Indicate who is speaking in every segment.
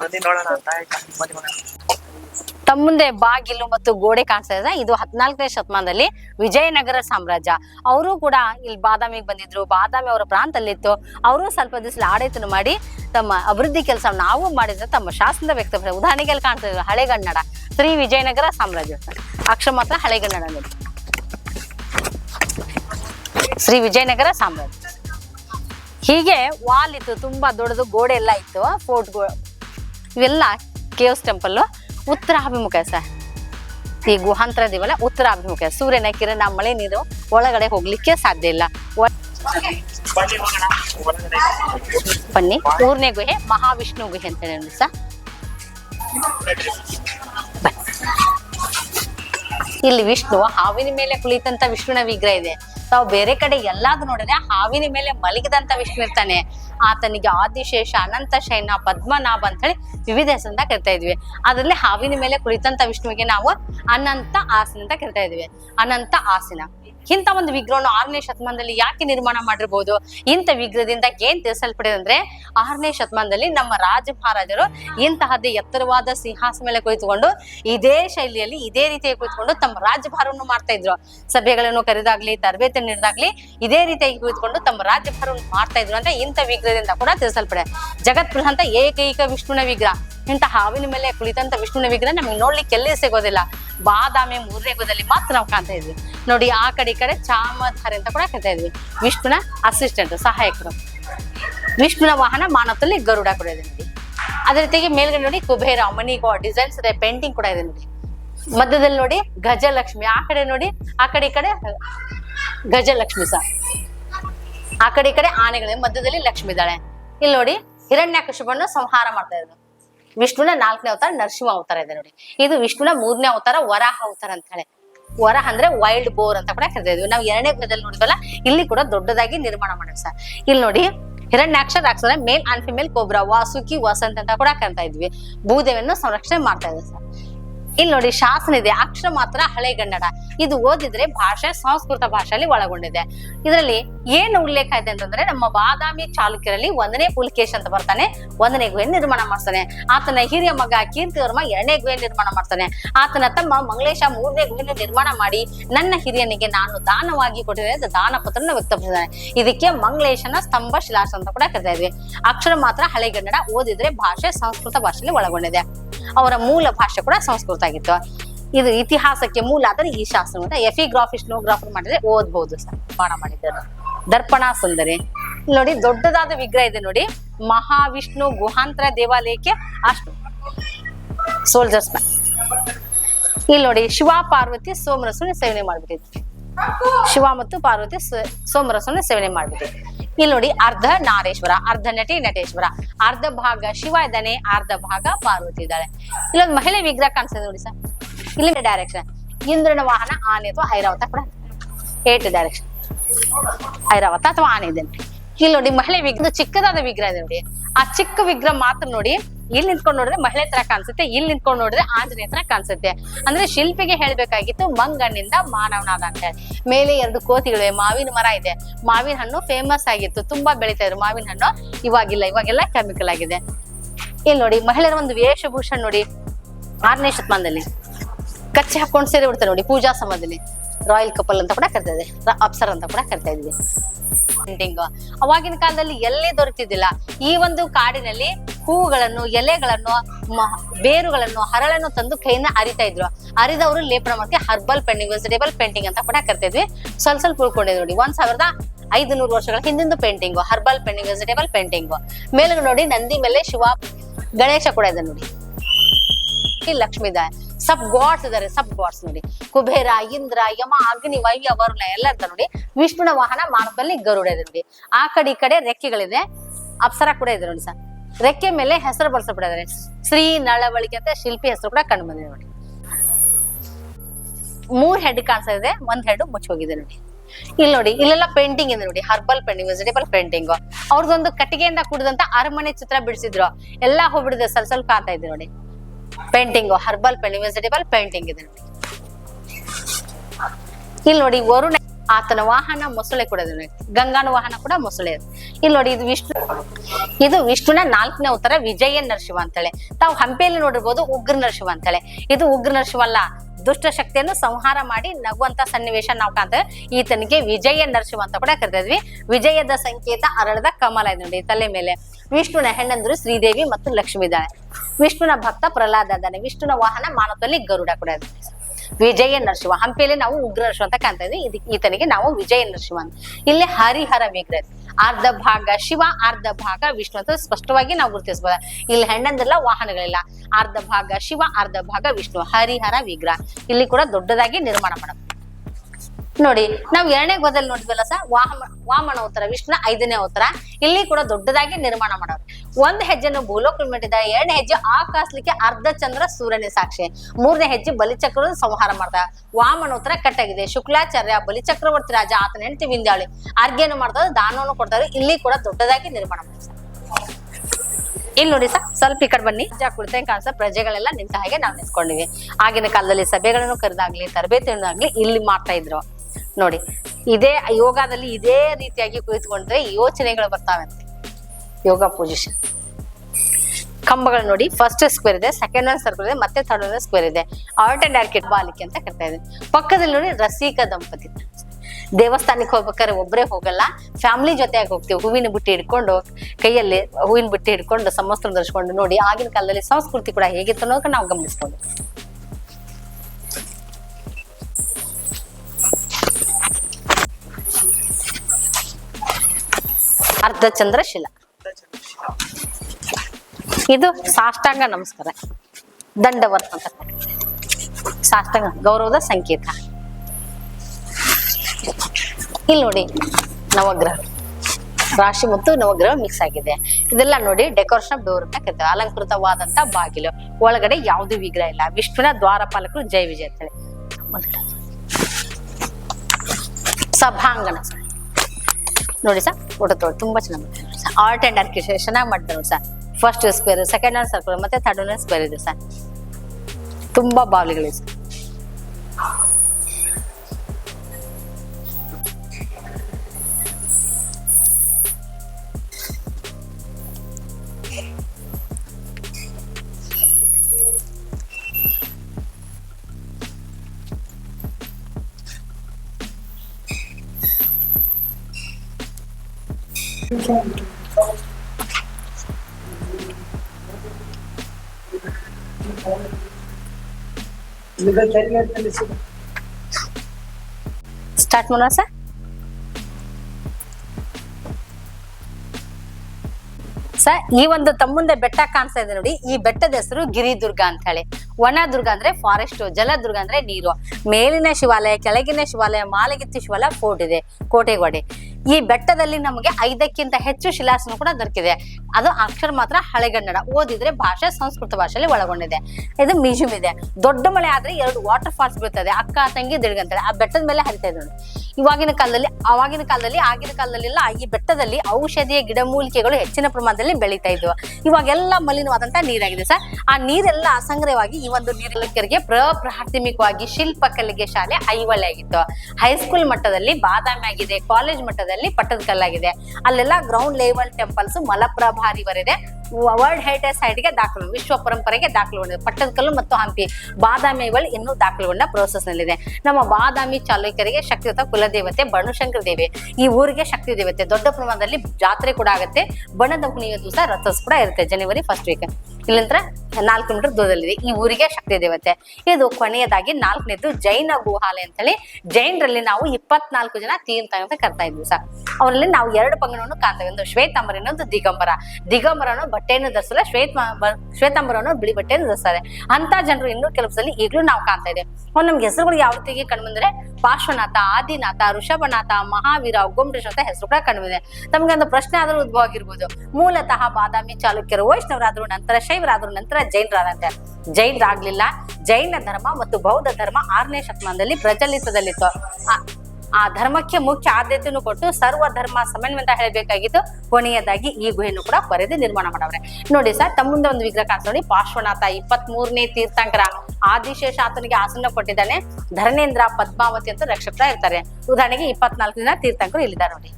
Speaker 1: ಬನ್ನಿ ನೋಡೋಣ ಅಂತ ಆಯ್ತಾ? ಬನ್ನಿ
Speaker 2: ತಮ್ಮ ಮುಂದೆ ಬಾಗಿಲು ಮತ್ತು ಗೋಡೆ ಕಾಣಿಸ್ತಾ ಇದೆ. ಇದು ಹದಿನಾಲ್ಕನೇ ಶತಮಾನದಲ್ಲಿ ವಿಜಯನಗರ ಸಾಮ್ರಾಜ್ಯ. ಅವರು ಕೂಡ ಇಲ್ಲಿ ಬಾದಾಮಿಗೆ ಬಂದಿದ್ರು. ಬಾದಾಮಿ ಅವರ ಪ್ರಾಂತದಲ್ಲಿತ್ತು ಅವರು ಸ್ವಲ್ಪ ದಿವಸ ಆಡಳಿತನ ಮಾಡಿ ತಮ್ಮ ಅಭಿವೃದ್ಧಿ ಕೆಲಸ ನಾವು ಮಾಡಿದ್ರೆ ತಮ್ಮ ಶಾಸನದ ವ್ಯಕ್ತಪಡಿಸ ಉದಾಹರಣೆಗೆ ಅಲ್ಲಿ ಕಾಣ್ತಾ ಇದ್ರು ಹಳೆಗನ್ನಡ, ಶ್ರೀ ವಿಜಯನಗರ ಸಾಮ್ರಾಜ್ಯ. ಅಕ್ಷರ ಮಾತ್ರ ಹಳೆಗನ್ನಡ ನೋಡಿ. ಶ್ರೀ ವಿಜಯನಗರ ಸಾಮ್ರಾಜ್ಯ. ಹೀಗೆ ವಾಲ್ ಇತ್ತು, ತುಂಬಾ ದೊಡ್ಡದು, ಗೋಡೆ ಎಲ್ಲ ಇತ್ತು, ಫೋರ್ಟ್ ಇವೆಲ್ಲ ಕೇವ್ಸ್ ಟೆಂಪಲ್ ಉತ್ತರಾಭಿಮುಖ ಸರ್. ಈ ಗುಹಾಂತರ ಇದೀವಲ್ಲ ಉತ್ತರಾಭಿಮುಖ. ಸೂರ್ಯನ ಕಿರಣ, ಮಳೆ ನೀರು ಒಳಗಡೆ ಹೋಗ್ಲಿಕ್ಕೆ ಸಾಧ್ಯ ಇಲ್ಲ.
Speaker 1: ಬನ್ನಿ,
Speaker 2: ಮೂರನೇ ಗುಹೆ ಮಹಾವಿಷ್ಣು ಗುಹೆ ಅಂತ ಹೇಳಿ ಸರ್ ಇಲ್ಲಿ ವಿಷ್ಣು ಹಾವಿನ ಮೇಲೆ ಕುಳಿತಂತ ವಿಷ್ಣುನ ವಿಗ್ರಹ ಇದೆ. ತಾವು ಬೇರೆ ಕಡೆ ಎಲ್ಲಾದ್ರೂ ನೋಡಿದ್ರೆ ಹಾವಿನ ಮೇಲೆ ಮಲಗಿದಂತ ವಿಷ್ಣು ಇರ್ತಾನೆ. ಆತನಿಗೆ ಆದಿಶೇಷ, ಅನಂತ ಶೈನ, ಪದ್ಮನಾಭ ಅಂತ ಹೇಳಿ ವಿವಿಧ ಹೆಸರಿಂದ ಕರಿತಾ ಇದ್ವಿ. ಅದರಲ್ಲಿ ಹಾವಿನ ಮೇಲೆ ಕುಳಿತಂತ ವಿಷ್ಣುವಿಗೆ ನಾವು ಅನಂತ ಆಸನ ಅಂತ ಕರಿತಾ ಇದ್ವಿ. ಅನಂತ ಆಸನ. ಇಂಥ ಒಂದು ವಿಗ್ರಹವನ್ನು ಆರನೇ ಶತಮಾನದಲ್ಲಿ ಯಾಕೆ ನಿರ್ಮಾಣ ಮಾಡಿರ್ಬೋದು? ಇಂಥ ವಿಗ್ರಹದಿಂದ ಏನ್ ತಿಳಿಸಲ್ಪಡಿದೆ ಅಂದ್ರೆ ಆರನೇ ಶತಮಾನದಲ್ಲಿ ನಮ್ಮ ರಾಜ ಮಹಾರಾಜರು ಇಂತಹದ್ದೇ ಎತ್ತರವಾದ ಸಿಂಹಾಸನ ಮೇಲೆ ಕುಳಿತುಕೊಂಡು ಇದೇ ಶೈಲಿಯಲ್ಲಿ, ಇದೇ ರೀತಿಯಾಗಿ ಕುಳಿತುಕೊಂಡು ತಮ್ಮ ರಾಜ್ಯಭಾರವನ್ನು ಮಾಡ್ತಾ ಇದ್ರು. ಸಭೆಗಳನ್ನು ಕರೆದಾಗ್ಲಿ ತರಬೇತಿ ನೀಡಿದಾಗ್ಲಿ, ಇದೇ ರೀತಿಯಾಗಿ ಕುಳಿತುಕೊಂಡು ತಮ್ಮ ರಾಜ್ಯಭಾರವನ್ನು ಮಾಡ್ತಾ ಇದ್ರು. ಅಂದ್ರೆ ಇಂಥ ವಿಗ್ರಹದಿಂದ ಕೂಡ ತಿಳಿಸಲ್ಪಡೆ. ಜಗತ್ ಪ್ರಶಾಂತ ಏಕೈಕ ವಿಷ್ಣುನ ವಿಗ್ರಹ ಇಂತಹ ಹಾವಿನ ಮೇಲೆ ಕುಳಿತಂತ ವಿಷ್ಣುನ ವಿಗ್ರಹ ನಮಗೆ ನೋಡ್ಲಿಕ್ಕೆ ಎಲ್ಲಿ ಸಿಗೋದಿಲ್ಲ. ಬಾದಾಮಿ ಮೂರನೇ ಗುದಲ್ಲಿ ಮಾತ್ರ ನಾವು ಕಾಣ್ತಾ ಇದ್ವಿ. ನೋಡಿ, ಆ ಕಡೆ ಈ ಕಡೆ ಚಾಮಧಾರಿ ಅಂತ ಕೂಡ ಕರಿತಾ ಇದ್ವಿ. ವಿಷ್ಣುನ ಅಸಿಸ್ಟೆಂಟ್ ಸಹಾಯಕರು. ವಿಷ್ಣುನ ವಾಹನ ಮಾನವದಲ್ಲಿ ಗರುಡ ಕೂಡ ಇದೆ ನೋಡಿ. ಅದೇ ರೀತಿಯಾಗಿ ಮೇಲ್ಗಡೆ ನೋಡಿ ಕುಬೇರ, ಮಣಿಗೋ ಡಿಸೈನ್ಸ್ ಇದೆ ಪೇಂಟಿಂಗ್ ಕೂಡ ಇದೆ ನೋಡಿ. ಮಧ್ಯದಲ್ಲಿ ನೋಡಿ ಗಜಲಕ್ಷ್ಮಿ, ಆ ಕಡೆ ನೋಡಿ, ಆ ಕಡೆ ಈ ಕಡೆ ಗಜಲಕ್ಷ್ಮಿ ಸಹ. ಆ ಕಡೆ ಈ ಕಡೆ ಆನೆಗಳ ಮಧ್ಯದಲ್ಲಿ ಲಕ್ಷ್ಮಿ ಇದ್ದಾಳೆ. ಇಲ್ಲಿ ನೋಡಿ ಹಿರಣ್ಯಾಕಶಿಪನ್ನು ಸಂಹಾರ ಮಾಡ್ತಾ ಇದ್ರು ವಿಷ್ಣುನ ನಾಲ್ಕನೇ ಅವತಾರ ನರಸಿಂಹ ಅವತಾರ ಇದೆ ನೋಡಿ. ಇದು ವಿಷ್ಣುನ ಮೂರನೇ ಅವತಾರ ವರಾಹ ಅವತಾರ ಅಂತ ಹೇಳಿ ವರಹ ಅಂದ್ರೆ ವೈಲ್ಡ್ ಬೋರ್ ಅಂತ ಕೂಡ ಕರಿತಾ ಇದ್ವಿ. ನಾವು ಎರಡನೇ ಗ್ರಹದಲ್ಲಿ ನೋಡಿದ್ವಲ್ಲ, ಇಲ್ಲಿ ಕೂಡ ದೊಡ್ಡದಾಗಿ ನಿರ್ಮಾಣ ಮಾಡಿದ್ವಿ ಸರ್. ಇಲ್ಲಿ ನೋಡಿ, ಹಿರಣ್ಯಾಕ್ಷ ರಾಕ್ಷಸ male and female cobra Vasuki, Vasanta ಅಂತ ಕೂಡ ಕರಿತಾ ಇದ್ವಿ. ಭೂದೇವಿಯನ್ನು ಸಂರಕ್ಷಣೆ ಮಾಡ್ತಾ ಇದ್ದಾರೆ ಸರ್. ಇಲ್ಲಿ ನೋಡಿ ಶಾಸನ ಇದೆ. ಅಕ್ಷರ ಮಾತ್ರ ಹಳೆಗನ್ನಡ ಇದು ಓದಿದ್ರೆ ಭಾಷೆ ಸಂಸ್ಕೃತ ಭಾಷೆಯಲ್ಲಿ ಒಳಗೊಂಡಿದೆ. ಇದರಲ್ಲಿ ಏನು ಉಲ್ಲೇಖ ಇದೆ ಅಂತಂದ್ರೆ ನಮ್ಮ ಬಾದಾಮಿ ಚಾಲುಕ್ಯರಲ್ಲಿ ಒಂದನೇ ಪುಲಿಕೇಶ್ ಅಂತ ಬರ್ತಾನೆ, ಒಂದನೇ ಗುಹೆ ನಿರ್ಮಾಣ ಮಾಡ್ತಾನೆ. ಆತನ ಹಿರಿಯ ಮಗ ಕೀರ್ತಿವರ್ಮ ಎರಡನೇ ಗುಹೆ ನಿರ್ಮಾಣ ಮಾಡ್ತಾನೆ. ಆತನ ತಮ್ಮ ಮಂಗಳೇಶ ಮೂರನೇ ಗುಹೆಯನ್ನು ನಿರ್ಮಾಣ ಮಾಡಿ ನನ್ನ ಹಿರಿಯನಿಗೆ ನಾನು ದಾನವಾಗಿ ಕೊಟ್ಟಿದ್ದೇನೆ ಅಂತ ದಾನ ಪತ್ರನ ವ್ಯಕ್ತಪಡಿಸಿದ್ದಾನೆ. ಇದಕ್ಕೆ ಮಂಗಳೇಶನ ಸ್ತಂಭ ಶಿಲಾಸ ಅಂತ ಕೂಡ ಕರಿತಾ ಅಕ್ಷರ ಮಾತ್ರ ಹಳೆಗನ್ನಡ ಓದಿದ್ರೆ ಭಾಷೆ ಸಂಸ್ಕೃತ ಭಾಷೆಯಲ್ಲಿ ಒಳಗೊಂಡಿದೆ. ಅವರ ಮೂಲ ಭಾಷೆ ಕೂಡ ಸಂಸ್ಕೃತ ಆಗಿತ್ತು. ಇದು ಇತಿಹಾಸಕ್ಕೆ ಮೂಲ ಆದರೆ ಈ ಶಾಸ್ತ್ರ ಅಂತ ಎಫಿಗ್ರಾಫಿ ಸ್ನೋಗ್ರಾಫರ್ ಮಾಡಿದ್ರೆ ಓದ್ಬಹುದು ಸರ್, ನಿರ್ಮಾಣ ಮಾಡಿದ್ದಾರೆ ದರ್ಪಣ ಸುಂದರಿ. ನೋಡಿ, ದೊಡ್ಡದಾದ ವಿಗ್ರಹ ಇದೆ ನೋಡಿ. ಮಹಾವಿಷ್ಣು ಗುಹಾಂತರ ದೇವಾಲಯಕ್ಕೆ ಅಷ್ಟು ಸೋಲ್ಜರ್ಸ್ ಮ್ಯಾನ್ ಇಲ್ಲಿ ನೋಡಿ, ಶಿವ, ಪಾರ್ವತಿ ಸೋಮರಸನ ಸೇವನೆ ಮಾಡ್ಬಿಟ್ಟಿದ್ರು. ಶಿವ ಮತ್ತು ಪಾರ್ವತಿ ಸೋಮರಸನ ಸೇವನೆ ಮಾಡ್ಬಿಟ್ಟಿದ್ರು. ಇಲ್ಲಿ ನೋಡಿ ಅರ್ಧ ನಾರೇಶ್ವರ, ಅರ್ಧ ನಟಿ ನಟೇಶ್ವರ, ಅರ್ಧ ಭಾಗ ಶಿವ ಇದ್ದಾನೆ, ಅರ್ಧ ಭಾಗ ಪಾರ್ವತಿ ಇದ್ದಾಳೆ. ಇಲ್ಲೊಂದು ಮಹಿಳೆ ವಿಗ್ರಹ ಕಾಣಿಸ್ತದೆ ನೋಡಿ ಸರ್. ಇಲ್ಲಿ ಡೈರೆಕ್ಷನ್ ಇಂದ್ರನ ವಾಹನ ಆನೆ ಅಥವಾ ಐರಾವತ ಕೂಡ ಏಟ್ ಡೈರೆಕ್ಷನ್ ಐರಾವತ ಅಥವಾ ಆನೆ ಇದೆ. ನೋಡಿ. ಇಲ್ಲಿ ನೋಡಿ ಮಹಿಳೆ ವಿಗ್ರಹ ಚಿಕ್ಕದಾದ ವಿಗ್ರಹ ಇದೆ ನೋಡಿ. ಆ ಚಿಕ್ಕ ವಿಗ್ರಹ ಮಾತ್ರ ನೋಡಿ, ಇಲ್ಲಿ ನಿಂತ್ಕೊಂಡು ನೋಡಿದ್ರೆ ಮಹಿಳೆ ತರ ಕಾಣಿಸುತ್ತೆ, ಇಲ್ಲಿ ನಿಂತ್ಕೊಂಡು ನೋಡಿದ್ರೆ ಆಂಜನೇಯ ತರ ಕಾಣಿಸುತ್ತೆ. ಅಂದ್ರೆ ಶಿಲ್ಪಿಗೆ ಹೇಳ್ಬೇಕಾಗಿತ್ತು ಮಂಗಣ್ಣಿಂದ ಮಾನವನಾದ ಅಂತ ಮೇಲೆ ಎರಡು ಕೋತಿಗಳಿವೆ, ಮಾವಿನ ಮರ ಇದೆ. ಮಾವಿನ ಹಣ್ಣು ಫೇಮಸ್ ಆಗಿತ್ತು, ತುಂಬಾ ಬೆಳೀತಾ ಇದ್ರು. ಮಾವಿನ ಹಣ್ಣು ಇವಾಗಿಲ್ಲ, ಇವಾಗೆಲ್ಲ ಕೆಮಿಕಲ್ ಆಗಿದೆ. ಇಲ್ಲಿ ನೋಡಿ, ಮಹಿಳೆಯರ ಒಂದು ವೇಷಭೂಷಣ ನೋಡಿ, ಆರನೇ ಶತಮಾನದಲ್ಲಿ. ಕಚ್ಚೆ ಹಾಕೊಂಡು ಸೇರಿ ಬಿಡ್ತಾರೆ ನೋಡಿ ಪೂಜಾ ಸಮಯದಲ್ಲಿ ರಾಯಲ್ ಕಪಲ್ ಅಂತ ಕೂಡ ಕರಿತಾ ಇದೆ ಅಪ್ಸರ್ ಅಂತ ಕೂಡ ಕರಿತಾ ಇದ್ವಿ. ಪೇಂಟಿಂಗ್ ಅವಾಗಿನ ಕಾಲದಲ್ಲಿ ಎಲ್ಲೇ ದೊರೆತಿದ್ದಿಲ್ಲ. ಈ ಒಂದು ಕಾಡಿನಲ್ಲಿ ಹೂವುಗಳನ್ನು, ಎಲೆಗಳನ್ನು ಬೇರುಗಳನ್ನು, ಹರಳನ್ನು ತಂದು ಕೈಯಿಂದ ಅರಿತಾ ಇದ್ರು. ಅರಿದವರು ಲೇಪನ ಮಾಡ್ಕೆ ಹರ್ಬಲ್ ಪೇಂಟಿಂಗ್ ವೆಜಿಟೇಬಲ್ ಪೇಂಟಿಂಗ್ ಅಂತ ಕೂಡ ಕರಿತಾ ಇದ್ವಿ. ಸ್ವಲ್ಪ ಸ್ವಲ್ಪ ಉಳ್ಕೊಂಡಿದ್ವಿ ನೋಡಿ. ಒಂದ್ ಸಾವಿರದ ಐದು ನೂರು ವರ್ಷಗಳ ಹಿಂದಿಂದು painting herbal painting vegetable painting ಮೇಲ್ಗಡೆ ನೋಡಿ ನಂದಿ ಮೇಲೆ ಶಿವ ಗಣೇಶ ಕೂಡ ಇದೆ ನೋಡಿ. ಲಕ್ಷ್ಮೀದಾಯ ಸಬ್ ಗಾಡ್ಸ್ ಇದಾರೆ, ಸಬ್ ಗಾಡ್ಸ್ ನೋಡಿ. ಕುಬೇರ, ಇಂದ್ರ, ಯಮ, ಅಗ್ನಿ ವೈವ್ಯ ವರುಣ ಎಲ್ಲ ಇರ್ತಾರೆ ನೋಡಿ. ವಿಷ್ಣುನ ವಾಹನ ಮಾರ್ಗದಲ್ಲಿ ಗರುಡ ಇದೆ ನೋಡಿ. ಆ ಕಡೆ ಈ ಕಡೆ ರೆಕ್ಕೆಗಳಿದೆ. ಅಪ್ಸರ ಕೂಡ ಇದೆ ನೋಡಿ ಸರ್. ರೆಕ್ಕೆ ಮೇಲೆ ಹೆಸರು ಬಳಸಬಿಟ್ಟಿದ್ದಾರೆ ಶ್ರೀ ನಳವಳಿಕೆ ಅಂತ ಶಿಲ್ಪಿ ಹೆಸರು ಕೂಡ ಕಂಡು ಬಂದಿದೆ ನೋಡಿ. ಮೂರ್ ಹೆಡ್ ಕಾಣಿಸ್ತಾ ಇದೆ. ಒಂದ್ ಹೆಡ್ ಮುಚ್ಚೋಗಿದೆ ನೋಡಿ. ಇಲ್ಲಿ ನೋಡಿ, ಇಲ್ಲೆಲ್ಲ ಪೇಂಟಿಂಗ್ ಇದೆ ನೋಡಿ. ಹರ್ಬಲ್ ಪೇಂಟಿಂಗ್ ವೆಜಿಟೇಬಲ್ ಪೇಂಟಿಂಗ್ ಅವ್ರದೊಂದು ಕಟ್ಟಿಗೆಯಿಂದ ಕುಡಿದಂತ ಅರಮನೆ ಚಿತ್ರ ಬಿಡಿಸಿದ್ರು. ಎಲ್ಲಾ ಹೋಗ್ಬಿಡಿದೆ ಸ್ವಲ್ಪ ಸ್ವಲ್ಪ ಕಾಣ್ತಾ ಇದೆ ನೋಡಿ. Painting herbal painting vegetable painting ಇದೆ. ಇಲ್ಲಿ ನೋಡಿ ವರುಣ ಆತನ ವಾಹನ ಮೊಸಳೆ ಕೂಡ ಇದೆ. ಗಂಗಾನ ವಾಹನ ಕೂಡ ಮೊಸಳೆ ಇದೆ. ಇಲ್ಲಿ ನೋಡಿ ಇದು ವಿಷ್ಣು, ಇದು ವಿಷ್ಣುನ ನಾಲ್ಕನೇ ಅವತಾರ ವಿಜಯ ನರಸಿಂಹ ಅಂತೇಳಿ ತಾವು ಹಂಪಿಯಲ್ಲಿ ನೋಡಿರ್ಬೋದು ಉಗ್ರ ನರಸಿಂಹ ಅಂತೇಳಿ ಇದು ಉಗ್ರ ನರಸಿಂಹ ಅಲ್ಲ ದುಷ್ಟ ಶಕ್ತಿಯನ್ನು ಸಂಹಾರ ಮಾಡಿ ನಗುವಂತ ಸನ್ನಿವೇಶ ನಾವು ಕಾಣ್ತೇವೆ. ಈತನಿಗೆ ವಿಜಯ ನರಸಿಂಹ ಅಂತ ಕೂಡ ಕರಿತಿದ್ವಿ ವಿಜಯದ ಸಂಕೇತ ಅರಳದ ಕಮಲ ಇದೆ ನೋಡಿ ತಲೆ ಮೇಲೆ. ವಿಷ್ಣುನ ಹೆಣ್ಣಂದ್ರು ಶ್ರೀದೇವಿ ಮತ್ತು ಲಕ್ಷ್ಮಿ ಇದ್ದಾಳೆ. ವಿಷ್ಣುನ ಭಕ್ತ ಪ್ರಹ್ಲಾದ ಇದ್ದಾನೆ. ವಿಷ್ಣುನ ವಾಹನ ಮಾನವದಲ್ಲಿ ಗರುಡ ಕೂಡ ಇದೆ. ವಿಜಯ ನರಸಿಂಹ, ಹಂಪಿಯಲ್ಲಿ ನಾವು ಉಗ್ರ ನರಸಿಂಹ ಅಂತ ಕಾಣ್ತಾ ಇದ್ವಿ. ಇದಕ್ಕೆ ಈತನಿಗೆ ನಾವು ವಿಜಯ ನರಸಿಂಹ ಅಂತ. ಇಲ್ಲಿ ಹರಿಹರ ವಿಗ್ರಹ. ಅರ್ಧ ಭಾಗ ಶಿವ, ಅರ್ಧ ಭಾಗ ವಿಷ್ಣು ಅಂತ ಸ್ಪಷ್ಟವಾಗಿ ನಾವು ಗುರುತಿಸಬಹುದು. ಇಲ್ಲಿ ಹೆಣ್ಣಂದಿಲ್ಲ ವಾಹನಗಳಿಲ್ಲ. ಅರ್ಧ ಭಾಗ ಶಿವ, ಅರ್ಧ ಭಾಗ ವಿಷ್ಣು. ಹರಿಹರ ವಿಗ್ರಹ. ಇಲ್ಲಿ ಕೂಡ ದೊಡ್ಡದಾಗಿ ನಿರ್ಮಾಣ ಮಾಡ ನೋಡಿ, ನಾವು ಎರಡನೇ ಗೋದಲ್ಲಿ ನೋಡಿದ್ವಲ್ಲ ಸರ್ ವಾಮ ವಾಮನ ಅವತಾರ ವಿಷ್ಣು ಐದನೇ ಅವತಾರ ಇಲ್ಲಿ ಕೂಡ ದೊಡ್ಡದಾಗಿ ನಿರ್ಮಾಣ ಮಾಡೋರು. ಒಂದ್ ಹೆಜ್ಜೆನು ಭೂಲೋಕ ಮಿಟ್ಟಿದ ಎರಡನೇ ಹೆಜ್ಜೆ ಆಕಾಶಲಿಕ್ಕೆ ಅರ್ಧ ಚಂದ್ರ ಸೂರ್ಯನೇ ಸಾಕ್ಷಿ. ಮೂರನೇ ಹೆಜ್ಜೆ ಬಲಿಚಕ್ರ ಸಂಹಾರ ಮಾಡ್ದ. ವಾಮನ ಅವತಾರ ಕಟ್ಟಾಗಿದೆ. ಶುಕ್ಲಾಚಾರ್ಯ ಬಲಿಚಕ್ರವರ್ತಿ ರಾಜ, ಆತನ ಹೆಂಡತಿ ವಿಂದ್ಯಾಳಿ ಅರ್ಘ್ಯನು ಮಾಡ್ತಾರೆ ದಾನವನ್ನು ಕೊಡ್ತಾರೆ ಇಲ್ಲಿ ಕೂಡ ದೊಡ್ಡದಾಗಿ ನಿರ್ಮಾಣ ಮಾಡ್ತಾರೆ ಇಲ್ಲಿ ನೋಡಿ ಸರ್ ಸ್ವಲ್ಪ ಈ ಕಡೆ ಬನ್ನಿ. ಕುಳಿತ ಕಾಣಿಸ ಪ್ರಜೆಗಳೆಲ್ಲ ನಿಂತ ಹಾಗೆ ನಾವು ನಿಂತ್ಕೊಂಡಿವಿ. ಆಗಿನ ಕಾಲದಲ್ಲಿ ಸಭೆಗಳನ್ನು ಕರೆದಾಗ್ಲಿ ತರಬೇತಿಗಳನ್ನಾಗ್ಲಿ ಇಲ್ಲಿ ಮಾಡ್ತಾ ಇದ್ರು. ನೋಡಿ, ಇದೇ ಯೋಗದಲ್ಲಿ ಇದೇ ರೀತಿಯಾಗಿ ಕುಳಿತುಕೊಂಡ್ರೆ ಯೋಚನೆಗಳು ಬರ್ತಾವಂತೆ ಯೋಗ ಪೊಸಿಷನ್ ಕಂಬಗಳು ನೋಡಿ ಫಸ್ಟ್ ಸ್ಕ್ವೇರ್ ಇದೆ ಸೆಕೆಂಡ್ ಒನ್ ಸರ್ಕಲ್ ಇದೆ, ಮತ್ತೆ ಥರ್ಡ್ ಒನ್ ಸ್ಕ್ವೇರ್ ಇದೆ. ಆರ್ಟ್ ಅಂಡ್ ಆರ್ಕಿಡ್ ಬಾಲಿಕೆ ಅಂತ ಕರಿತಾ ಇದೆ ಪಕ್ಕದಲ್ಲಿ ನೋಡಿ, ರಸಿಕ ದಂಪತಿ. ದೇವಸ್ಥಾನಕ್ಕೆ ಹೋಗ್ಬೇಕಾದ್ರೆ ಒಬ್ಬರೇ ಹೋಗಲ್ಲ. ಫ್ಯಾಮಿಲಿ ಜೊತೆಯಾಗಿ ಹೋಗ್ತೀವಿ. ಹೂವಿನ ಬುಟ್ಟಿ ಹಿಡ್ಕೊಂಡು ಕೈಯಲ್ಲಿ ಹೂವಿನ ಬುಟ್ಟಿ ಹಿಡ್ಕೊಂಡು ಸಮಸ್ತ ಧರಿಸ್ಕೊಂಡು ನೋಡಿ, ಆಗಿನ ಕಾಲದಲ್ಲಿ ಸಂಸ್ಕೃತಿ ಕೂಡ ಹೇಗಿತ್ತು ಅನ್ನೋದಕ್ಕೆ ನಾವು ಗಮನಿಸ್ಕೊಂಡು ಅರ್ಧಚಂದ್ರ ಶಿಲಾ ಇದು ಸಾಷ್ಟಾಂಗ ನಮಸ್ಕಾರ. ದಂಡವರ್ತ ಅಂತ. ಸಾಷ್ಟಾಂಗ, ಗೌರವದ ಸಂಕೇತ. ಇಲ್ಲಿ ನೋಡಿ ನವಗ್ರಹ. ರಾಶಿ ಮತ್ತು ನವಗ್ರಹ ಮಿಕ್ಸ್ ಆಗಿದೆ. ಇದೆಲ್ಲ ನೋಡಿ ಡೆಕೋರೇಷನ್ ಅಂತ ಕರಿತೇವೆ. ಅಲಂಕೃತವಾದಂತ ಬಾಗಿಲು. ಒಳಗಡೆ ಯಾವ್ದು ವಿಗ್ರಹ ಇಲ್ಲ. ವಿಷ್ಣುವಿನ ದ್ವಾರಪಾಲಕರು ಜೈ ವಿಜಯ ಅಂತೇಳಿ. ಸಭಾಂಗಣ ನೋಡಿ ಸರ್ ಫೋಟೋ ತಗೊಳ್ಳಿ ತುಂಬ ಚೆನ್ನಾಗಿ ಮಾಡ್ತಾರೆ ಆರ್ಟ್ ಆ್ಯಂಡ್ ಆರ್ಕಿಟೆಕ್ಚರ್ ಚೆನ್ನಾಗಿ ಮಾಡ್ತಾರೆ ನೋಡಿ sir. First square second one circle ಮತ್ತೆ ಥರ್ಡ್ ಒನ್ ಸ್ಕ್ವೇರ್ ಇದೆ ಸರ್. ತುಂಬ ಬಾವಲಿಗಳಿವೆ ಸರ್. ಸ್ಟಾರ್ಟ್ ಮಾಡೋಣ ಸರ್ ಸರ್ ಈ ಒಂದು ತಮ್ಮುಂದೆ ಬೆಟ್ಟ ಕಾಣಿಸ್ತಾ ಇದೆ ನೋಡಿ. ಈ ಬೆಟ್ಟದ ಹೆಸರು ಗಿರಿದುರ್ಗ ಅಂತ ಹೇಳಿ ವನ ದುರ್ಗ ಅಂದ್ರೆ ಫಾರೆಸ್ಟ್ ಜಲದುರ್ಗ ಅಂದ್ರೆ ನೀರು. ಮೇಲಿನ ಶಿವಾಲಯ, ಕೆಳಗಿನ ಶಿವಾಲಯ, ಮಾಲಗಿತ್ತಿ ಶಿವಾಲಯ ಫೋರ್ಟ್ ಇದೆ ಕೋಟೆಗೋಡೆ. ಈ ಬೆಟ್ಟದಲ್ಲಿ ನಮಗೆ ಐದಕ್ಕಿಂತ ಹೆಚ್ಚು ಶಿಲಾಸನ ಕೂಡ ದೊರಕಿದೆ. ಅದು ಅಕ್ಷರ ಮಾತ್ರ ಹಳೆಗನ್ನಡ ಓದಿದ್ರೆ ಭಾಷೆ, ಸಂಸ್ಕೃತ ಭಾಷೆಯಲ್ಲಿ ಒಳಗೊಂಡಿದೆ. ಇದು ಮ್ಯೂಸಿಯಂ ಇದೆ. ದೊಡ್ಡ ಮಳೆ ಆದ್ರೆ ಎರಡು ವಾಟರ್ ಫಾಲ್ಸ್ ಬೀಳ್ತದೆ. ಅಕ್ಕ, ತಂಗಿ ದಿಡ್ಗಂತಾರೆ ಆ ಬೆಟ್ಟದ ಮೇಲೆ ಹರಿತಾ ಇವಾಗಿನ ಕಾಲದಲ್ಲಿ, ಅವಾಗಿನ ಕಾಲದಲ್ಲಿ, ಆಗಿನ ಕಾಲದಲ್ಲೆಲ್ಲ ಈ ಬೆಟ್ಟದಲ್ಲಿ ಔಷಧೀಯ ಗಿಡಮೂಲಿಕೆಗಳು ಹೆಚ್ಚಿನ ಪ್ರಮಾಣದಲ್ಲಿ ಬೆಳೀತಾ ಇದ್ವು. ಇವಾಗೆಲ್ಲ ಮಲಿನವಾದಂತ ನೀರಾಗಿದೆ ಸರ್. ಆ ನೀರೆಲ್ಲ ಅಸಂಗ್ರಹವಾಗಿ ಈ ಒಂದು ನೀರಿನ ಪ್ರಪ್ರಾಥಮಿಕವಾಗಿ ಶಿಲ್ಪಕಲೆಗೆ ಶಾಲೆ ಐವಳೆ ಆಗಿತ್ತು. ಹೈಸ್ಕೂಲ್ ಮಟ್ಟದಲ್ಲಿ ಬಾದಾಮಿ ಆಗಿದೆ ಕಾಲೇಜ್ ಮಟ್ಟದಲ್ಲಿ ಪಟ್ಟದಕಲ್ಲಾಗಿದೆ. ಅಲ್ಲೆಲ್ಲ ಗ್ರೌಂಡ್ ಲೆವೆಲ್ ಟೆಂಪಲ್ಸ್ ಮಲಪ್ರಭಾರಿವರೆದೆ ವರ್ಲ್ಡ್ ಹೆರಿಟೇಜ್ ಸೈಟ್ಗೆ ದಾಖಲು ವಿಶ್ವ ಪರಂಪರೆಗೆ ದಾಖಲುಗೊಂಡಿದೆ ಪಟ್ಟದಕಲ್ಲು ಮತ್ತು ಹಂಪಿ. ಬಾದಾಮಿ ಬಳಿ ಇನ್ನೂ ದಾಖಲುಗೊಂಡ ಪ್ರೋಸೆಸ್ ನಲ್ಲಿದೆ. ನಮ್ಮ ಬಾದಾಮಿ ಚಾಲುಕ್ಯರಿಗೆ ಶಕ್ತಿಯುತ ಕುಲದೇವತೆ ಬಣಶಂಕರ ದೇವಿ. ಈ ಊರಿಗೆ ಶಕ್ತಿ ದೇವತೆ ದೊಡ್ಡ ಪ್ರಮಾಣದಲ್ಲಿ ಜಾತ್ರೆ ಕೂಡ ಆಗುತ್ತೆ. ಬಣ್ಣದ ಹುಣಿಯ ದಿವಸ ರಥಸ್ ಕೂಡ ಇರುತ್ತೆ ಜನವರಿ ಫಸ್ಟ್ ವೀಕ್ ಇಲ್ಲಿಂದ ನಾಲ್ಕು ಕಿಲೋಮೀಟರ್ ದೂರದಲ್ಲಿದೆ. ಈ ಊರಿಗೆ ಶಕ್ತಿ ದೇವತೆ. ಇದು ಕೊನೆಯದಾಗಿ ನಾಲ್ಕನೇದು ಜೈನ ಗುಹಾಲೆ ಅಂತೇಳಿ. ಜೈನರಲ್ಲಿ ನಾವು ಇಪ್ಪತ್ನಾಲ್ಕು ಜನ ತೀರ್ಥ ಅಂತ ಕರ್ತಾ ಇದ್ವಿ ಸರ್. ಅವರಲ್ಲಿ ನಾವು ಎರಡು ಪಂಗಡವನ್ನು ಕಾಣ್ತೇವೆ. ಒಂದು ಶ್ವೇತಾಂಬರ, ಇನ್ನೊಂದು ದಿಗಂಬರ. ದಿಗಂಬರನು ಬಟ್ಟೆಯನ್ನು ಧರಿಸಲ್ಲ, ಶ್ವೇತ ಶ್ವೇತಾಂಬರನು ಬಿಳಿ ಬಟ್ಟೆಯನ್ನು ಧರಿಸ್ತಾರೆ. ಅಂತ ಜನರು ಇನ್ನೂ ಕೆಲವು ಸಲ ಈಗಲೂ ನಾವು ಕಾಣ್ತಾ ಇದೆ ನಮ್ಗೆ ಹೆಸರುಗಳು ಯಾವ ರೀತಿಗೆ ಕಂಡುಬಂದ್ರೆ ಪಾರ್ಶ್ವನಾಥ, ಆದಿನಾಥ, ಋಷಭನಾಥ, ಮಹಾವೀರ ಗೊಮ್ಮಟೇಶ್ ಅಂತ ಹೆಸರು ಕೂಡ ಕಂಡುಬಂದಿದೆ ನಮ್ಗೆ ಒಂದು ಪ್ರಶ್ನೆ ಆದರೂ ಉದ್ಭವ ಆಗಿರ್ಬೋದು. ಮೂಲತಃ ಬಾದಾಮಿ ಚಾಲುಕ್ಯರು ವೈಷ್ಣವರಾದ್ರು ನಂತರ ಶೈವರಾದ್ರು ನಂತರ ಜೈನರಾದಂತೆ ಜೈನರಾಗ್ಲಿಲ್ಲ. ಜೈನ ಧರ್ಮ ಮತ್ತು ಬೌದ್ಧ ಧರ್ಮ ಆರನೇ ಶತಮಾನದಲ್ಲಿ ಪ್ರಚಲಿತದಲ್ಲಿತ್ತು. ಆ- ಧರ್ಮಕ್ಕೆ ಮುಖ್ಯ ಆದ್ಯತೆಯನ್ನು ಕೊಟ್ಟು ಸರ್ವ ಧರ್ಮ ಸಮನ್ವಯ ಅಂತ ಹೇಳಬೇಕಾಗಿತ್ತು. ಕೊನೆಯದಾಗಿ ಈ ಗುಹೆಯನ್ನು ಕೂಡ ಬರೆದು ನಿರ್ಮಾಣ ಮಾಡವ್ರೆ. ನೋಡಿ ಸರ್, ತಮ್ಮ ಒಂದು ವಿಗ್ರಹ ನೋಡಿ. ಪಾರ್ಶ್ವನಾಥ ಇಪ್ಪತ್ತ್ ಮೂರನೇ ತೀರ್ಥಂಕರ ಆದಿಶೇಷ ಆತನಿಗೆ ಆಸನ ಕೊಟ್ಟಿದ್ದಾನೆ. ಧರ್ಮೇಂದ್ರ ಪದ್ಮಾವತಿ ಅಂತ ರಕ್ಷಕ ಇರ್ತಾರೆ. ಉದಾಹರಣೆಗೆ ಇಪ್ಪತ್ನಾಲ್ಕು ದಿನ ತೀರ್ಥಂಕರು ಇಲ್ಲಿದ್ದಾರೆ ನೋಡಿ.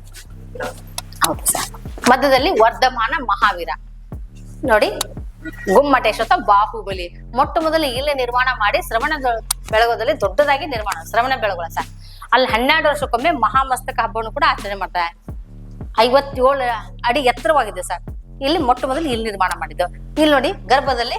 Speaker 2: ಹೌದು ಸರ್. ಮಧ್ಯದಲ್ಲಿ ವರ್ಧಮಾನ ಮಹಾವೀರ. ನೋಡಿ. ಗುಮ್ಮಟೇಶ್ವರ ಬಾಹುಬಲಿ. ಮೊಟ್ಟ ಮೊದಲು ಇಲ್ಲೇ ನಿರ್ಮಾಣ ಮಾಡಿ ಶ್ರವಣ ಬೆಳಗೋದಲ್ಲಿ ದೊಡ್ಡದಾಗಿ ನಿರ್ಮಾಣ, ಶ್ರವಣ ಬೆಳಗೊಳ ಸರ್ ಅಲ್ಲಿ ಹನ್ನೆರಡು ವರ್ಷಕ್ಕೊಮ್ಮೆ ಮಹಾಮಸ್ತಕ ಹಬ್ಬವನ್ನು ಕೂಡ ಆಚರಣೆ ಮಾಡ್ತಾರೆ. ಐವತ್ತೇಳು ಅಡಿ ಎತ್ತರವಾಗಿದೆ ಸರ್. ಇಲ್ಲಿ ಮೊಟ್ಟ ಮೊದಲು ಇಲ್ಲಿ ನಿರ್ಮಾಣ ಮಾಡಿದ್ದು. ಇಲ್ಲಿ ನೋಡಿ ಗರ್ಭದಲ್ಲಿ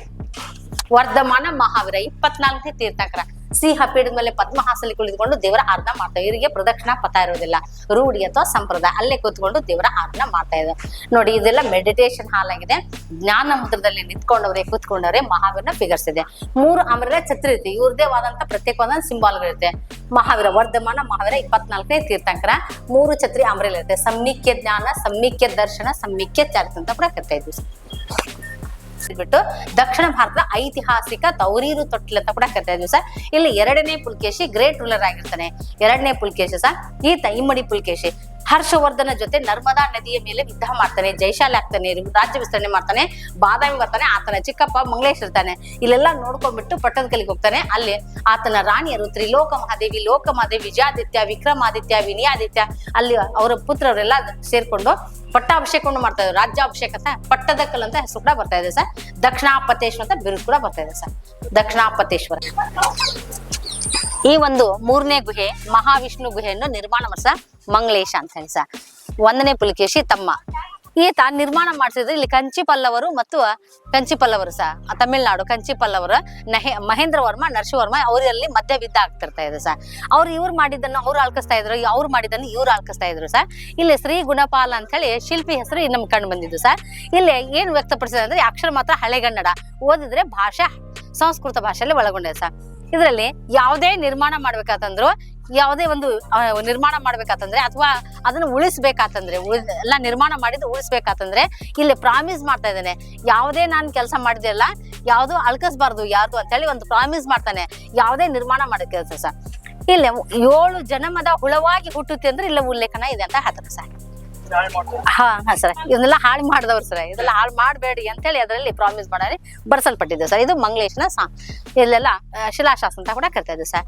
Speaker 2: ವರ್ಧಮಾನ ಮಹಾವೀರ, ಇಪ್ಪತ್ನಾಲ್ಕನೇ ತೀರ್ಥಂಕರ. ಸಿಂಹ ಪೀಠದ ಮೇಲೆ ಪದ್ಮಹಾಸಲಿ ಕುಳಿತುಕೊಂಡು ದೇವರ ಆರಾಧನೆ ಮಾಡ್ತಾ ಇವರಿಗೆ ಪ್ರದಕ್ಷಿಣಾ ಪಥ ಇರೋದಿಲ್ಲ. ರೂಢಿ ಅಥವಾ ಸಂಪ್ರದಾಯ. ಅಲ್ಲೇ ಕೂತ್ಕೊಂಡು ದೇವರ ಆರಾಧನೆ ಮಾಡ್ತಾ ಇದ್ದಾರೆ ನೋಡಿ, ಇದೆಲ್ಲ ಮೆಡಿಟೇಷನ್ ಹಾಲ್ ಆಗಿದೆ. ಜ್ಞಾನ ಮುದ್ರದಲ್ಲಿ ನಿಂತ್ಕೊಂಡವ್ರೆ, ಕೂತ್ಕೊಂಡವ್ರೆ ಮಹಾವೀರನ ಫಿಗರ್ಸ್ ಇದೆ. ಮೂರು ಆಮೇಲೆ ಛತ್ರಿ ಇರುತ್ತೆ. ಇವ್ರದೇ ಆದಂತ ಪ್ರತ್ಯೇಕವಾದ ಸಿಂಬಾಲ್ಗಳಿರುತ್ತೆ ಮಹಾವೀರ, ವರ್ಧಮಾನ, ಮಹಾವೀರ ಇಪ್ಪತ್ನಾಲ್ಕನೇ ತೀರ್ಥಂಕರ. ಮೂರು ಛತ್ರಿ ಅಮರೇಲ್ ಇರುತ್ತೆ. ಸಮ್ಮಿಕ್ಯ ಜ್ಞಾನ ಸಮ್ಮಿಕ್ಯ ದರ್ಶನ ಸಮ್ಮಿಕ್ಯ ಚಾರಿತ್ರ ಅಂತ ಕೂಡ ಕರಿತಾ ಇದ್ವಿ. ಬಿಟ್ಟು ದಕ್ಷಿಣ ಭಾರತದ ಐತಿಹಾಸಿಕ ತೌರೀರು ತೊಟ್ಟಿಲು ಅಂತ ಕೂಡ ಕರಿತಾ ಇದ್ವಿ ಸರ್. ಇಲ್ಲಿ ಎರಡನೇ ಪುಲ್ಕೇಶಿ ಗ್ರೇಟ್ ರೂಲರ್ ಆಗಿರ್ತಾನೆ. ಎರಡನೇ ಪುಲ್ಕೇಶಿ ಸರ್. ಈ ತೈಮಡಿ ಪುಲ್ಕೇಶಿ. ಹರ್ಷವರ್ಧನ ಜೊತೆ ನರ್ಮದಾ ನದಿಯ ಮೇಲೆ ಯುದ್ಧ ಮಾಡ್ತಾನೆ, ಜೈಶಾಲಿ ಆಗ್ತಾನೆ ರಾಜ್ಯ ವಿಸ್ತರಣೆ ಮಾಡ್ತಾನೆ, ಬಾದಾಮಿ ಬರ್ತಾನೆ, ಆತನ ಚಿಕ್ಕಪ್ಪ ಮಂಗಳೇಶ್ ಇರ್ತಾನೆ. ಇಲ್ಲೆಲ್ಲ ನೋಡ್ಕೊಂಡ್ಬಿಟ್ಟು ಪಟ್ಟದಕಲ್ಲಿಗೆ ಹೋಗ್ತಾನೆ. ಅಲ್ಲಿ ಆತನ ರಾಣಿಯರು ತ್ರಿಲೋಕ ಮಹಾದೇವಿ, ಲೋಕ ಮಹಾದೇವಿ, ವಿಜಯಾದಿತ್ಯ, ವಿಕ್ರಮಾದಿತ್ಯ, ವಿನಯಾದಿತ್ಯ, ಅಲ್ಲಿ ಅವರ ಪುತ್ರರೆಲ್ಲ ಸೇರ್ಕೊಂಡು ಪಟ್ಟಾಭಿಷೇಕವನ್ನು ಮಾಡ್ತಾ ಇದ್ದಾರೆ ರಾಜ್ಯಾಭಿಷೇಕ ಅಂತ ಪಟ್ಟದಕಲ್ ಅಂತ ಹೆಸರು ಕೂಡ ಬರ್ತಾ ಇದೆ ಸರ್. ದಕ್ಷಿಣಾಪತೇಶ್ವರ ಅಂತ ಬಿರುದು ಕೂಡ ಬರ್ತಾ ಇದೆ ಸರ್. ದಕ್ಷಿಣಾಪತೇಶ್ವರ ಈ ಒಂದು ಮೂರನೇ ಗುಹೆ ಮಹಾವಿಷ್ಣು ಗುಹೆಯನ್ನು ನಿರ್ಮಾಣ ಮಾಡಿಸ ಮಂಗಳೇಶ ಅಂತ ಹೇಳಿ ಒಂದನೇ ಪುಲಿಕೇಶಿ ತಮ್ಮ. ಈತ ನಿರ್ಮಾಣ ಮಾಡಿಸಿದ್ರೆ ಇಲ್ಲಿ ಕಂಚಿ ಪಲ್ಲವರು ಮತ್ತು ಕಂಚಿ ಪಲ್ಲವರು ಸಹ ತಮಿಳ್ನಾಡು ಕಂಚಿ ಪಲ್ಲವರು ನಹೆ, ಮಹೇಂದ್ರ ವರ್ಮ ನರಸಿಂಹವರ್ಮ ಅವರಲ್ಲಿ ಮಧ್ಯ ಯುದ್ಧ ಆಗ್ತಿರ್ತಾ ಇದೆ ಸರ್. ಅವ್ರು ಇವ್ರು ಮಾಡಿದ್ದನ್ನು ಅವ್ರು ಆಳ್ಕಿಸ್ತಾ ಇದ್ರು, ಅವ್ರು ಮಾಡಿದ್ದನ್ನು ಇವ್ರು ಆಳ್ಕಿಸ್ತಾ ಇದ್ರು ಸರ್. ಇಲ್ಲಿ ಶ್ರೀ ಗುಣಪಾಲ ಅಂತ ಹೇಳಿ ಶಿಲ್ಪಿ ಹೆಸರು ನಮ್ಗೆ ಕಂಡು ಬಂದಿದ್ದು ಸರ್. ಇಲ್ಲಿ ಏನು ವ್ಯಕ್ತಪಡಿಸಿದೆ ಅಂದ್ರೆ ಅಕ್ಷರ ಮಾತ್ರ ಹಳೆಗನ್ನಡ. ಓದಿದ್ರೆ ಭಾಷೆ, ಸಂಸ್ಕೃತ ಭಾಷೆಯಲ್ಲಿ ಒಳಗೊಂಡಿದೆ ಸರ್. ಇದರಲ್ಲಿ ಯಾವುದೇ ನಿರ್ಮಾಣ ಮಾಡ್ಬೇಕಾತಂದ್ರು, ಯಾವುದೇ ಒಂದು ನಿರ್ಮಾಣ ಮಾಡ್ಬೇಕಾತಂದ್ರೆ, ಅಥವಾ ಅದನ್ನ ಉಳಿಸ್ಬೇಕಾತಂದ್ರೆ ಉಳಿದ ಎಲ್ಲ ನಿರ್ಮಾಣ ಮಾಡಿದ್ದು ಉಳಿಸ್ಬೇಕಾತಂದ್ರೆ, ಇಲ್ಲಿ ಪ್ರಾಮಿಸ್ ಮಾಡ್ತಾ ಇದ್ದಾನೆ. ಯಾವುದೇ ನಾನು ಕೆಲಸ ಮಾಡಿದೆಲ್ಲ ಯಾವುದು ಅಳ್ಕಸ್ಬಾರ್ದು, ಯಾರ್ದು ಅಂತ ಹೇಳಿ ಒಂದು ಪ್ರಾಮಿಸ್ ಮಾಡ್ತಾನೆ. ಯಾವುದೇ ನಿರ್ಮಾಣ ಮಾಡೋ ಕೆಲಸ ಸರ್ ಇಲ್ಲಿ ಏಳು ಜನಮದ ಹುಳವಾಗಿ ಹುಟ್ಟುತ್ತೆ ಅಂದ್ರೆ ಇಲ್ಲ ಉಲ್ಲೇಖನ ಇದೆ ಅಂತ ಹೇಳ್ತಾರೆ ಸರ್. ಹಾ ಹಾ ಸರ್. ಇದನ್ನೆಲ್ಲ ಹಾಳು ಮಾಡಿದವ್ರು ಸರ್. ಇದೆಲ್ಲ ಹಾಳು ಮಾಡಬೇಡಿ ಅಂತ ಹೇಳಿ ಅದರಲ್ಲಿ ಪ್ರಾಮಿಸ್ ಮಾಡಿ ಬರ್ಸಲ್ಪಟ್ಟಿದ್ದೇವೆ ಸರ್. ಇದು ಮಂಗ್ಲೇಶ್ನ ಸಾ ಇಲ್ಲೆಲ್ಲ ಶಿಲಾಶಾಸ್ತ್ರ ಅಂತ ಕೂಡ ಕರಿತಾ ಇದ್ದೀವಿ ಸರ್.